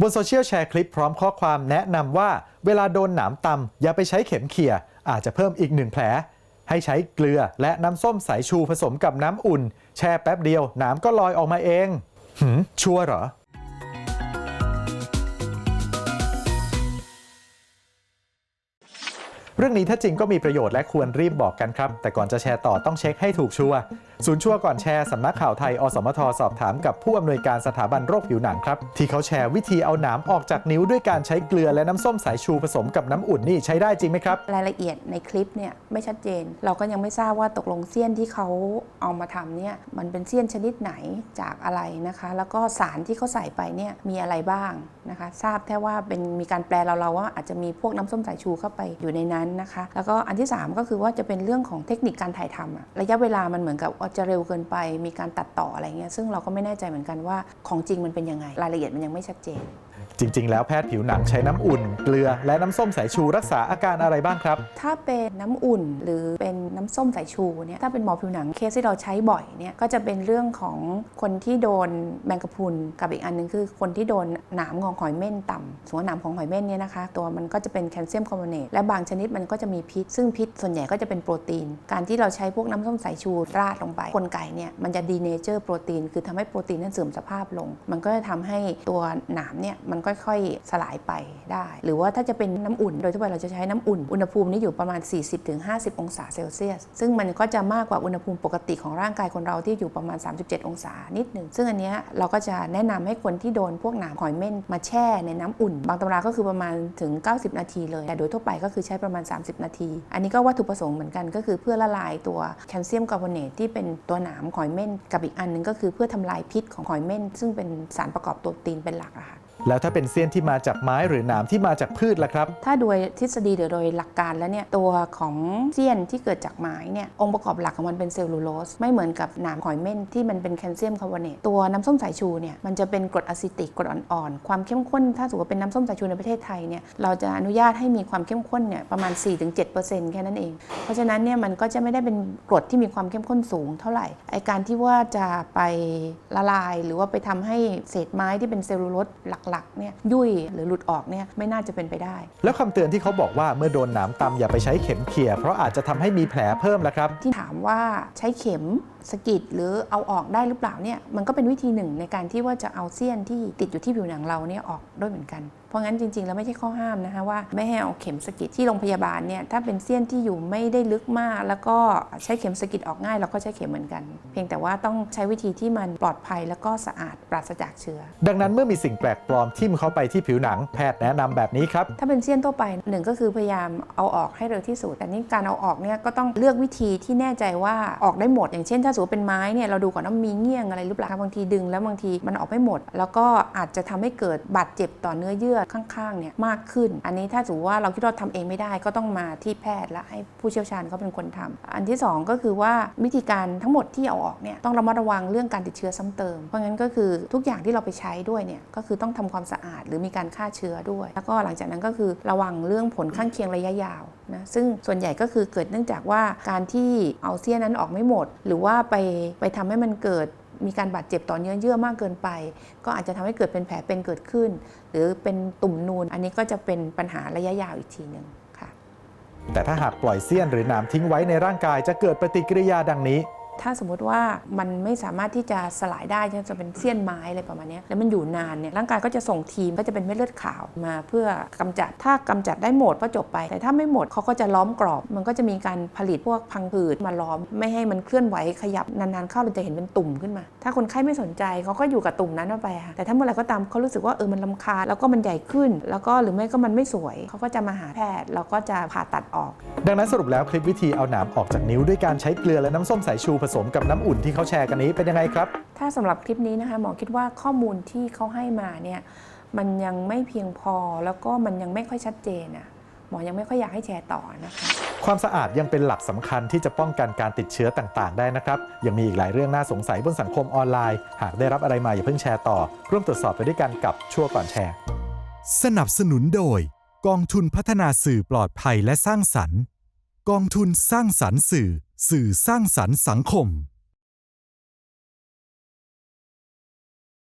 บนโซเชียลแชร์คลิปพร้อมข้อความแนะนำว่าเวลาโดนหนามตำอย่าไปใช้เข็มเขี่ยอาจจะเพิ่มอีกหนึ่งแผล ให้ใช้เกลือและน้ำส้มสายชูผสมกับน้ำอุ่น แช่แป๊บเดียวหนามก็ลอยออกมาเองหืมชัวร์เหรอ เรื่องนี้ถ้าจริงก็มีประโยชน์และควรรีบบอกกันครับ แต่ก่อนจะแชร์ต่อต้องเช็คให้ถูกชัวร์ศูนย์ชัวร์ก่อนแชร์สำนักข่าวไทย อสมทสอบถามกับผู้อำนวยการสถาบันโรคผิวหนังครับ ที่เขาแชร์วิธีเอาหนามออกจากนิ้วด้วยการใช้เกลือและน้ำส้มสายชูผสมกับน้ำอุ่นนี่ใช้ได้จริงไหมครับ รายละเอียดในคลิปเนี่ยไม่ชัดเจน เราก็ยังไม่ทราบว่าตกลงเสี้ยนที่เขาเอามาทำเนี่ยมันเป็นเสี้ยนชนิดไหนจากอะไรนะคะ แล้วก็สารที่เขาใส่ไปเนี่ยมีอะไรบ้างนะคะ ทราบแค่ว่าเป็นมีการแปลเราเราๆว่าอาจจะมีพวกน้ำส้มสายชูเข้าไปอยู่ในนั้นนะคะ แล้วก็อันที่ 3 ก็คือว่าจะเป็นเรื่องของเทคนิคการถ่ายทำระยะเวลามันเหมือนกับจะเร็วเกินไป มีการตัดต่ออะไรเงี้ยซึ่งเราก็ไม่แน่ใจเหมือนกันว่าของจริงมันเป็นยังไงรายละเอียดมันยังไม่ชัดเจน จริง ๆ แล้วแพทย์ผิวหนังใช้น้ำอุ่น เกลือ และน้ำส้มสายชูรักษาอาการอะไรบ้างครับ ถ้าเป็นน้ำอุ่นหรือเป็นน้ำส้มสายชูเนี่ยถ้าเป็นหมอผิวหนังเคสที่เราใช้บ่อยเนี่ยก็จะเป็นเรื่องของคนที่โดนแมงกะพรุนกับอีกอันหนึงคือคนที่โดนหนามของหอยเม่นต่ำสมมติว่าหนามของหอยเม่นเนี่ยนะคะ ตัวมันก็จะเป็นแคลเซียมคาร์บอเนตและบางชนิดมันก็จะมีพิษ ซึ่งพิษส่วนใหญ่ก็จะเป็นโปรตีน การที่เราใช้พวกน้ำส้มสายชูราดลงไปกลไกเนี่ยมันจะดีเนเจอร์โปรตีน คือทำให้โปรตีนนั้นเสื่อมสภาพลง มันก็จะทำให้ตัวหนามเนี่ยมันค่อยๆ สลายไปได้ หรือว่าถ้าจะเป็นน้ำอุ่น โดยทั่วไปเราจะใช้น้ำอุ่น อุณหภูมินี่อยู่ประมาณ 40-50 องศาเซลเซียส ซึ่งมันก็จะมากกว่าอุณหภูมิปกติของร่างกายคนเราที่อยู่ประมาณ 37 องศานิดหนึ่ง ซึ่งอันเนี้ยเราก็จะแนะนำให้คนที่โดนพวกหนามหอยเม่นมาแช่ในน้ำอุ่น บางตำราก็คือประมาณถึง 90 นาทีเลย แต่โดยทั่วไปก็คือใช้ประมาณ 30 นาที อันนี้ก็วัตถุประสงค์เหมือนกันก็คือเพื่อละลายตัวแคลเซียมคาร์บอเนตที่เป็นตัวหนามหอยเม่นกับอีกอันนึงก็คือเพื่อทำลายพิษของหอยเม่นซึ่งเป็นสารประกอบโปรตีนเป็นหลักอะค่ะแล้วถ้าเป็นเสี้ยนที่มาจากไม้หรือหนามที่มาจากพืชล่ะครับ ถ้าโดยทฤษฎีหรือโดยหลักการแล้วเนี่ยตัวของเสี้ยนที่เกิดจากไม้เนี่ยองค์ประกอบหลักของมันเป็นเซลลูโลสไม่เหมือนกับหนามหอยเม่นที่มันเป็นแคลเซียมคาร์บอเนตตัวน้ำส้มสายชูเนี่ยมันจะเป็นกรดอะซิติกกรดอ่อนๆความเข้มข้น ถ้าสมมติว่าเป็นน้ำส้มสายชูในประเทศไทยเนี่ยเราจะอนุญาตให้มีความเข้มข้นเนี่ยประมาณ 4-7%แค่นั้นเอง เพราะฉะนั้นเนี่ยมันก็จะไม่ได้เป็นกรดที่มีความเข้มข้นสูงเท่าไหร่ไอการที่ว่าจะไปละลาย หรือว่าไปทำให้เศษไม้ที่เป็นเซลลูโลสหลักๆเนี่ยยุ่ยหรือหลุดออกเนี่ยไม่น่าจะเป็นไปได้ แล้วคำเตือนที่เขาบอกว่าเมื่อโดนหนามตำอย่าไปใช้เข็มเขี่ยเพราะอาจจะทำให้มีแผลเพิ่มล่ะครับ ที่ถามว่าใช้เข็ม สะกิดหรือเอาออกได้หรือเปล่าเนี่ยมันก็เป็นวิธีหนึ่งในการที่ว่าจะเอาเสี้ยนที่ติดอยู่ที่ผิวหนังเราเนี่ยออกด้วยเหมือนกัน เพราะงั้นจริงๆ แล้วไม่ใช่ข้อห้ามนะคะว่าไม่ให้เอาเข็มสะกิดที่โรงพยาบาลเนี่ยถ้าเป็นเสี้ยนที่อยู่ไม่ได้ลึกมาก แล้วก็ใช้เข็มสะกิดออกง่ายเราก็ใช้เข็มเหมือนกัน เพียงแต่ว่าต้องใช้วิธีที่มันปลอดภัยแล้วก็สะอาดปราศจากเชื้อ ดังนั้นเมื่อมีสิ่งแปลกปลอมทิ่มเข้าไปที่ผิวหนังแพทย์แนะนำแบบนี้ครับถ้าเป็นเสี้ยนทั่วไปหนึ่งก็คือพยายามเอาออกให้เร็วที่สุดแต่นี่การเอาออกเนี่ยก็ต้องเลือกวิธีที่แน่ใจว่าออกได้หมด อย่างเช่นถ้าสมมติเป็นไม้เนี่ยเราดูก่อนว่ามีเงี้ยงอะไรหรือเปล่าบางทีดึง แล้วบางทีมันออกไม่หมด แล้วก็อาจจะทำให้เกิดบาดเจ็บต่อเนื้อเยื่อข้างๆเนี่ยมากขึ้น อันนี้ถ้าสมมติว่าเราคิดว่าทำเองไม่ได้ก็ต้องมาที่แพทย์และให้ผู้เชี่ยวชาญเขาเป็นคนทำอันที่สองก็คือว่าวิธีการทั้งหมดที่เอาออกเนี่ยต้องระมัดระวังเรื่องการติดเชื้อซ้ำเติม เพราะงั้นก็คือทุกอย่างที่เราไปใช้ด้วยเนี่ยก็คือต้องทำความสะอาดหรือมีการฆ่าเชื้อด้วย แล้วก็หลังจากนั้นก็คือระวังเรื่องผลข้างเคียงระยะยาวนะซึ่งส่วนใหญ่ก็คือเกิดเนื่องจากว่าการที่เอาเสี้ยนนั้นออกไม่หมด หรือว่าไปไปทำให้มันเกิดมีการบาดเจ็บต่อเนื้อเยื่อมากเกินไป ก็อาจจะทำให้เกิดเป็นแผลเป็นเกิดขึ้น หรือเป็นตุ่มนูน อันนี้ก็จะเป็นปัญหาระยะยาวอีกทีหนึ่งค่ะ แต่ถ้าหากปล่อยเสี้ยนหรือหนามทิ้งไว้ในร่างกายจะเกิดปฏิกิริยาดังนี้ ถ้าสมมติว่ามันไม่สามารถที่จะสลายได้จะเป็นเสี้ยนไม้อะไรประมาณนี้แล้วมันอยู่นานเนี่ยร่างกายก็จะส่งทีมก็จะเป็นเม็ดเลือดขาวมาเพื่อกำจัดถ้ากำจัดได้หมดก็จบไป แต่ถ้าไม่หมดเขาก็จะล้อมกรอบ มันก็จะมีการผลิตพวกพังผืดมาล้อม ไม่ให้มันเคลื่อนไหวขยับนานๆเข้าเราจะเห็นเป็นตุ่มขึ้นมา ถ้าคนไข้ไม่สนใจเขาก็อยู่กับตุ่มนั้นไปค่ะแต่ถ้าเมื่อไหร่ก็ตามเขารู้สึกว่าเออมันลำคาแล้วก็มันใหญ่ขึ้น แล้วก็หรือไม่ก็มันไม่สวยเขาก็จะมาหาแพทย์แล้วก็จะผ่าตัดออก ดังนั้นสรุปแล้วคลิปวิธีเอาหนามออกจากนิ้วด้วยการใช้เกลือและน้ำส้มสายชูผสมกับน้ำอุ่นที่เขาแชร์กันนี้เป็นยังไงครับ ถ้าสำหรับคลิปนี้นะคะหมอคิดว่าข้อมูลที่เขาให้มาเนี่ยมันยังไม่เพียงพอแล้วก็มันยังไม่ค่อยชัดเจนอะหมอยังไม่ค่อยอยากให้แชร์ต่อนะคะความสะอาดยังเป็นหลักสำคัญที่จะป้องกันการติดเชื้อต่างๆ ได้นะครับ ยังมีอีกหลายเรื่องน่าสงสัยบนสังคมออนไลน์ หากได้รับอะไรมาอย่าเพิ่งแชร์ต่อ ร่วมตรวจสอบไปด้วยกันกับชั่วก่อนแชร์ สนับสนุนโดย กองทุนพัฒนาสื่อปลอดภัยและสร้างสรรค์ กองทุนสร้างสรรค์สื่อ สื่อสร้างสรรค์สังคม